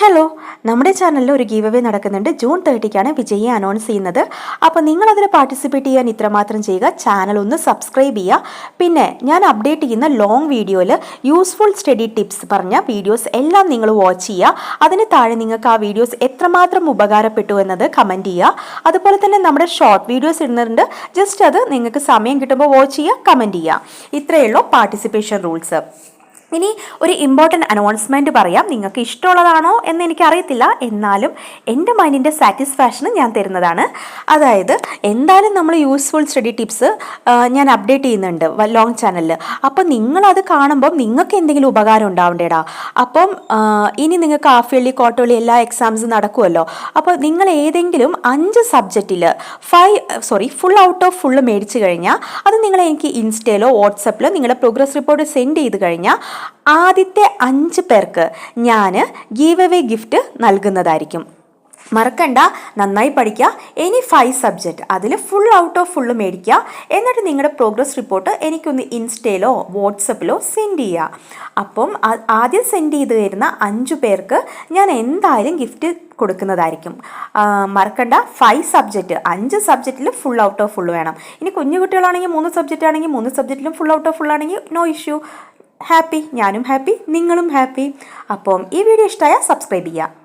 Hello നമ്മുടെ ചാനലിൽ ഒരു ഗീവ് അവേ നടക്കുന്നുണ്ട്. ജൂൺ തേർട്ടിക്കാണ് വിജയിയെ അനൗൺസ് ചെയ്യുന്നത്. അപ്പോൾ നിങ്ങൾ അതിൽ പാർട്ടിസിപ്പേറ്റ് ചെയ്യാൻ ഇത്രമാത്രം ചെയ്യുക. ചാനൽ ഒന്ന് സബ്സ്ക്രൈബ് ചെയ്യുക. പിന്നെ ഞാൻ അപ്ഡേറ്റ് ചെയ്യുന്ന ലോങ് വീഡിയോയിൽ യൂസ്ഫുൾ സ്റ്റഡി ടിപ്സ് പറഞ്ഞ വീഡിയോസ് എല്ലാം നിങ്ങൾ വാച്ച് ചെയ്യുക. അതിന് താഴെ നിങ്ങൾക്ക് ആ വീഡിയോസ് എത്രമാത്രം ഉപകാരപ്പെട്ടു എന്നത് കമന്റ് ചെയ്യുക. അതുപോലെ തന്നെ നമ്മുടെ ഷോർട്ട് വീഡിയോസ് ഇടുന്നുണ്ട്. ജസ്റ്റ് അത് നിങ്ങൾക്ക് സമയം കിട്ടുമ്പോൾ വാച്ച് ചെയ്യുക കമന്റ് ചെയ്യുക. ഇത്രയേ ഉള്ളൂ പാർട്ടിസിപ്പേഷൻ റൂൾസ് ഇനി ഒരു ഇമ്പോർട്ടന്റ് അനൗൺസ്മെന്റ് പറയാം. നിങ്ങൾക്ക് ഇഷ്ടമുള്ളതാണോ എന്ന് എനിക്കറിയത്തില്ല. എന്നാലും എന്റെ മൈൻഡിന്റെ സാറ്റിസ്ഫാക്ഷന് ഞാൻ തരുന്നതാണ്. അതായത് എന്തായാലും നമ്മൾ യൂസ്ഫുൾ സ്റ്റഡി ടിപ്സ് ഞാൻ അപ്ഡേറ്റ് ചെയ്യുന്നുണ്ട് ലോങ് ചാനലിൽ അപ്പോൾ നിങ്ങളത് കാണുമ്പം നിങ്ങൾക്ക് എന്തെങ്കിലും ഉപകാരം ഉണ്ടാവണ്ടേടാ. അപ്പം ഇനി നിങ്ങൾക്ക് ഹാഫ് കോട്ടോളി എല്ലാ എക്സാംസും നടക്കുമല്ലോ അപ്പോൾ നിങ്ങൾ ഏതെങ്കിലും അഞ്ച് സബ്ജക്റ്റിൽ five sorry full out of full മേടിച്ചു കഴിഞ്ഞാൽ അത് നിങ്ങൾ എനിക്ക് ഇൻസ്റ്റയിലോ വാട്സപ്പിലോ നിങ്ങളുടെ പ്രോഗ്രസ് റിപ്പോർട്ട് സെൻഡ് ചെയ്ത് കഴിഞ്ഞാൽ ആദ്യത്തെ അഞ്ച് പേർക്ക് ഞാൻ ഗീവ് അവേ ഗിഫ്റ്റ് നൽകുന്നതായിരിക്കും. മറക്കണ്ട നന്നായി പഠിക്കുക എനി ഫൈവ് സബ്ജക്റ്റ് അതിൽ ഫുൾ ഔട്ട് ഓഫ് ഫുള്ള് മേടിക്കുക എന്നിട്ട് നിങ്ങളുടെ പ്രോഗ്രസ് റിപ്പോർട്ട് എനിക്കൊന്ന് ഇൻസ്റ്റയിലോ വാട്സപ്പിലോ സെൻഡ് ചെയ്യുക അപ്പം ആദ്യം സെൻഡ് ചെയ്ത് തരുന്ന അഞ്ചു പേർക്ക് ഞാൻ എന്തായാലും ഗിഫ്റ്റ് കൊടുക്കുന്നതായിരിക്കും. മറക്കണ്ട ഫൈവ് സബ്ജക്റ്റ് അഞ്ച് സബ്ജക്റ്റിൽ ഫുൾ ഔട്ട് ഓഫ് ഫുൾ വേണം. ഇനി കുഞ്ഞു കുട്ടികളാണെങ്കിൽ മൂന്ന് സബ്ജക്റ്റ് ആണെങ്കിൽ മൂന്ന് സബ്ജക്റ്റിലും ഫുൾ ഔട്ട് ഓഫ് ഫുൾ ആണെങ്കിൽ നോ ഇഷ്യൂ ഹാപ്പി ഞാനും ഹാപ്പി നിങ്ങളും ഹാപ്പി. അപ്പം ഈ വീഡിയോ ഇഷ്ടമായാൽ സബ്സ്ക്രൈബ് ചെയ്യുക.